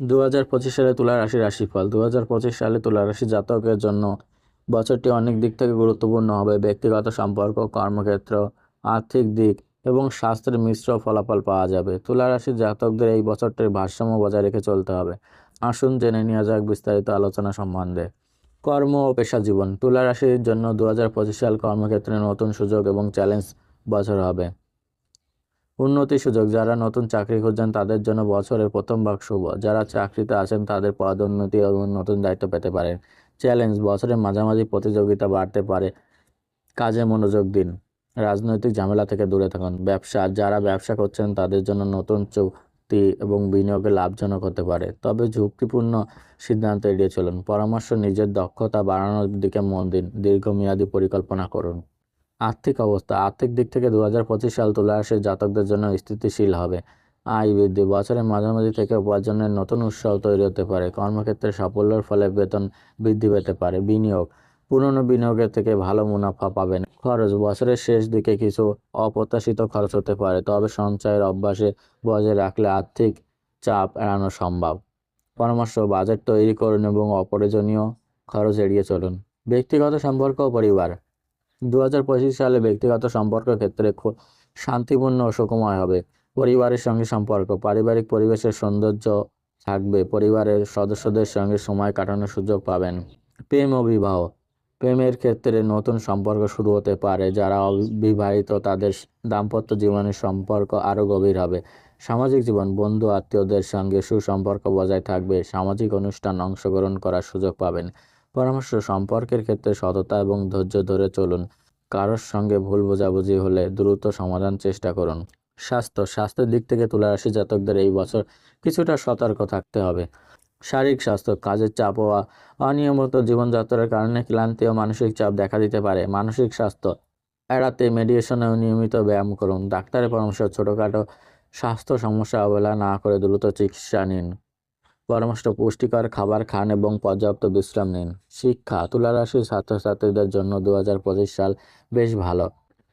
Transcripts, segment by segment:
দু হাজার পঁচিশ সালে তুলা রাশি রাশিফল দু হাজার পঁচিশ সালে তুলা রাশি জাতকের জন্য বছরটি অনেক দিক থেকে গুরুত্বপূর্ণ হবে। ব্যক্তিগত সম্পর্ক, কর্মক্ষেত্র, আর্থিক দিক এবং স্বাস্থ্যের মিশ্র ফলাফল পাওয়া যাবে। তুলা রাশির জাতকদের এই বছরটির ভারসাম্য বজায় রেখে চলতে হবে। আসুন জেনে নেওয়া যাক বিস্তারিত আলোচনা সম্বন্ধে। কর্ম ও পেশা জীবন। তুলা রাশির জন্য দু হাজার পঁচিশ সাল কর্মক্ষেত্রে নতুন সুযোগ এবং চ্যালেঞ্জ বছর হবে। উন্নতি সুযোগ। যারা নতুন চাকরি খুঁজছেন, তাদের জন্য বছরের প্রথম ভাগ শুভ। যারা চাকরিতে আছেন, তাদের পদোন্নতি এবং নতুন দায়িত্ব পেতে পারেন। চ্যালেঞ্জ, বছরের মাঝামাঝি প্রতিযোগিতা বাড়তে পারে। কাজে মনোযোগ দিন। রাজনৈতিক ঝামেলা থেকে দূরে থাকুন। ব্যবসা, যারা ব্যবসা করছেন, তাদের জন্য নতুন চুক্তি এবং বিনিয়োগে লাভজনক হতে পারে। তবে ঝুঁকিপূর্ণ সিদ্ধান্ত এড়িয়ে চলুন। পরামর্শ, নিজের দক্ষতা বাড়ানোর দিকে মন দিন। দীর্ঘমেয়াদী পরিকল্পনা করুন। আর্থিক অবস্থা। আর্থিক দিক থেকে দু হাজার পঁচিশ সাল তুলা রাশির জাতকদের জন্য স্থিতিশীল হবে। আয় বৃদ্ধি। বছরের মাঝামাঝি থেকে উপার্জনের নতুন উৎসাহ তৈরি হতে পারে। কর্মক্ষেত্রে সাফল্যের ফলে বেতন বৃদ্ধি পেতে পারে। বিনিয়োগ। পুরনো বিনিয়োগের থেকে ভালো মুনাফা পাবেন। খরচ। বছরের শেষ দিকে কিছু অপ্রত্যাশিত খরচ হতে পারে। তবে সঞ্চয়ের অভ্যাসে বজায় রাখলে আর্থিক চাপ এড়ানো সম্ভব। পরামর্শ, বাজেট তৈরি করুন এবং অপ্রয়োজনীয় খরচ এড়িয়ে চলুন। ব্যক্তিগত সম্পর্ক পরিবার। দু হাজার পঁচিশ সালে ব্যক্তিগত সম্পর্ক ক্ষেত্রে খু- শান্তিপূর্ণ ও সুখময় হবে। পরিবারের সঙ্গে সম্পর্ক, পারিবারিক পরিবেশের সৌন্দর্য থাকবে, পরিবারের সদস্যদের সঙ্গে সময় কাটানোর সুযোগ পাবেন। প্রেম ও বিবাহ, প্রেমের ক্ষেত্রে নতুন সম্পর্ক শুরু হতে পারে, যারা অবিবাহিত, তাদের দাম্পত্য জীবনের সম্পর্ক আরও গভীর হবে। সামাজিক জীবন, বন্ধু, আত্মীয়দের সঙ্গে সুসম্পর্ক বজায় থাকবে, সামাজিক অনুষ্ঠান অংশগ্রহণ করার সুযোগ পাবেন। পরামর্শ, সম্পর্কের ক্ষেত্রে সততা এবং ধৈর্য ধরে চলুন। কারোর সঙ্গে ভুল বোঝাবুঝি হলে দ্রুত সমাধান চেষ্টা করুন। স্বাস্থ্য, স্বাস্থ্যের দিক থেকে তুলা রাশি জাতকদের এই বছর কিছুটা সতর্ক থাকতে হবে। শারীরিক স্বাস্থ্য, কাজের চাপ ও অনিয়মিত জীবনযাত্রার কারণে ক্লান্তি ও মানসিক চাপ দেখা দিতে পারে। মানসিক স্বাস্থ্য এড়াতে মেডিটেশন নিয়মিত ব্যায়াম করুন। ডাক্তারের পরামর্শ, ছোটোখাটো স্বাস্থ্য সমস্যা অবহেলা না করে দ্রুত চিকিৎসা নিন। পরামর্শ, পুষ্টিকর খাবার খান এবং পর্যাপ্ত বিশ্রাম নিন। শিক্ষা তুলা রাশির ছাত্রছাত্রীদের জন্য দু হাজার পঁচিশ সাল বেশ ভালো।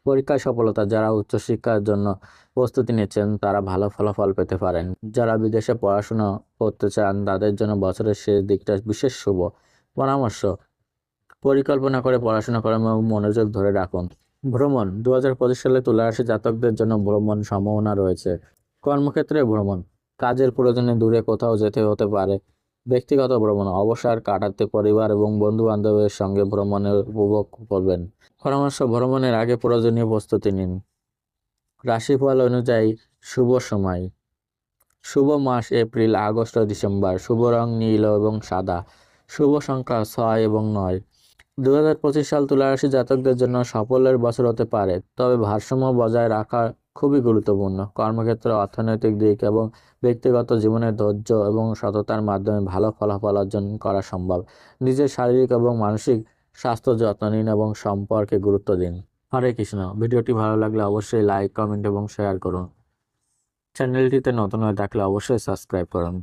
পরীক্ষায় সফলতা, যারা উচ্চশিক্ষার জন্য প্রস্তুতি নিচ্ছেন, তারা ভালো ফলাফল পেতে পারেন। যারা বিদেশে পড়াশোনা করতে চান, তাদের জন্য বছরের শেষ দিকটা বিশেষ শুভ পরামর্শ। পরিকল্পনা করে পড়াশোনা করেন এবং মনোযোগ ধরে রাখুন। ভ্রমণ দু হাজার পঁচিশ সালে তুলারাশি জাতকদের জন্য ভ্রমণ সম্ভাবনা রয়েছে। কর্মক্ষেত্রে ভ্রমণ কাজের প্রয়োজনে দূরে কোথাও যেতে হতে পারে। ব্যক্তিগত ভ্রমণ, অবসর কাটাতে পরিবার এবং বন্ধু বান্ধবের সঙ্গে ভ্রমণের উপভোগ করবেন। পরামর্শ, ভ্রমণের আগে প্রয়োজনীয় প্রস্তুতি নিন। রাশিফল অনুযায়ী, শুভ সময়। শুভ মাস, এপ্রিল, আগস্ট ও ডিসেম্বর। শুভ রং নীল এবং সাদা। শুভ সংখ্যা ছয় এবং নয়। দু সাল তুলা রাশি জাতকদের জন্য সাফল্যের বছর হতে পারে, তবে ভারসাম্য বজায় রাখা খুবই গুরুত্বপূর্ণ। কর্মক্ষেত্রে, অর্থনৈতিক দিক এবং ব্যক্তিগত জীবনের ধৈর্য এবং সততার মাধ্যমে ভালো ফলাফল অর্জন করা সম্ভব। নিজের শারীরিক এবং মানসিক স্বাস্থ্য যত্ন নিন এবং সম্পর্কে গুরুত্ব দিন। হরে কৃষ্ণ। ভিডিওটি ভালো লাগলে অবশ্যই লাইক, কমেন্ট এবং শেয়ার করুন। চ্যানেলটিতে নতুন হয়ে থাকলে অবশ্যই সাবস্ক্রাইব করুন।